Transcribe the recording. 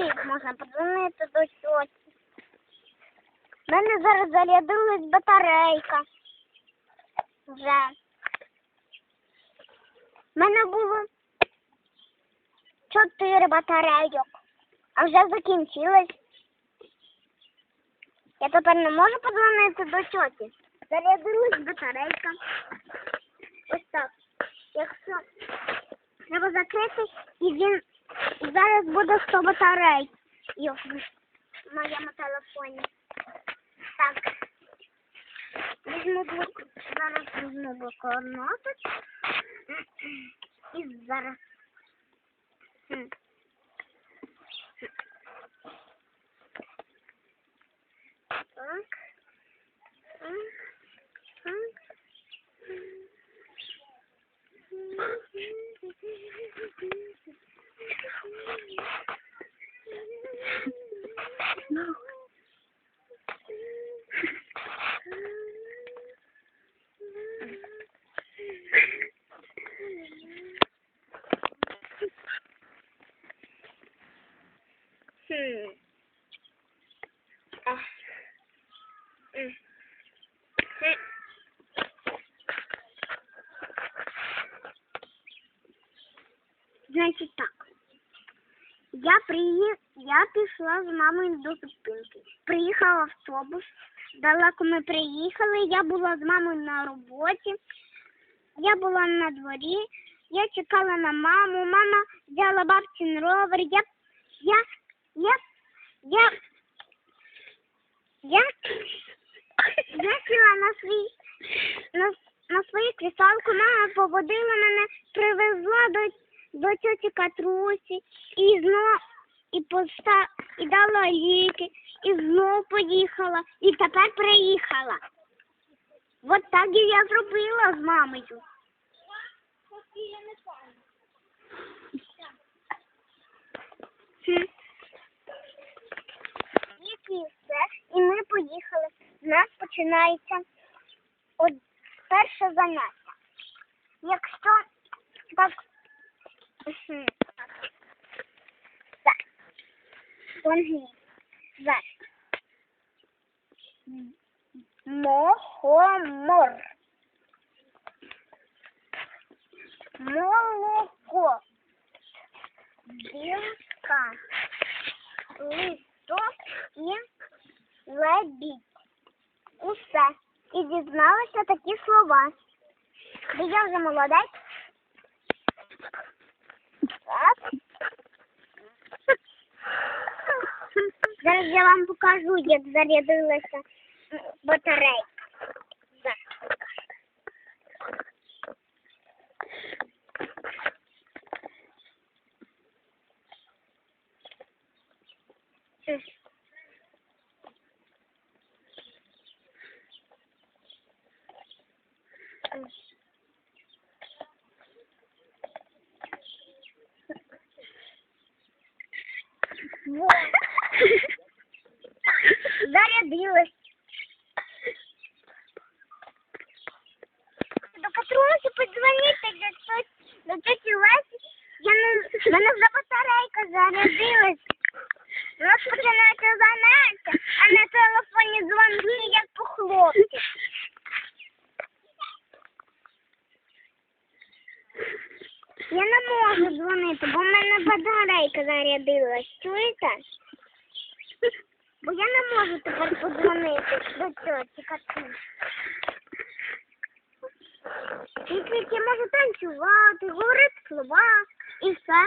всіх можна подзвонити до тьоті. У мене зараз зарядилась батарейка. Вже. У мене було чотири батарейок, а вже закінчилось. Я тепер не можу подзвонити до тьоті. Зарядилась батарейка. Ось так. Якщо треба закрити, і він зараз буде 100 батарей. І в моєму телефоні. Так. Візьму блок. Зараз візьму блокнотик. І зараз. Хм. Так. Так. Значить так. Я приї... я пішла з мамою до зупинки. Приїхав автобус. Далеко ми приїхали. Я була з мамою на роботі. Я була на дворі. Я чекала на маму. Мама взяла бабцин ровер. Я я я я я, я сіла на свій на, на свою крісалку. Мама поводила мене, привезла до до тьоті Катрусі і знов і поста і дала ліки, і знов поїхала, і тепер приїхала. От так і я зробила з мамою. Хм. І все, і ми поїхали. У нас починається от перше заняття. Якщо так Так. Мохомор. Молоко. Білка. Листок дізналася такі слова. Бо я вже молодець. Так. Зараз я вам покажу, як зарядилася м, батарейка. Зараз покажу. Вот. Зарядилась. До Катруси подзвонити до теті, до теті Лесі. Я не, в мене вже батарейка зарядилась. У нас починається заняття, а на телефоні дзвонки, як по Можу дзвонити, бо в мене батарейка зарядилась. Чуєте? Бо я не можу тепер подзвонити до тьоті Катюші. Тільки я можу танцювати, говорити слова і все.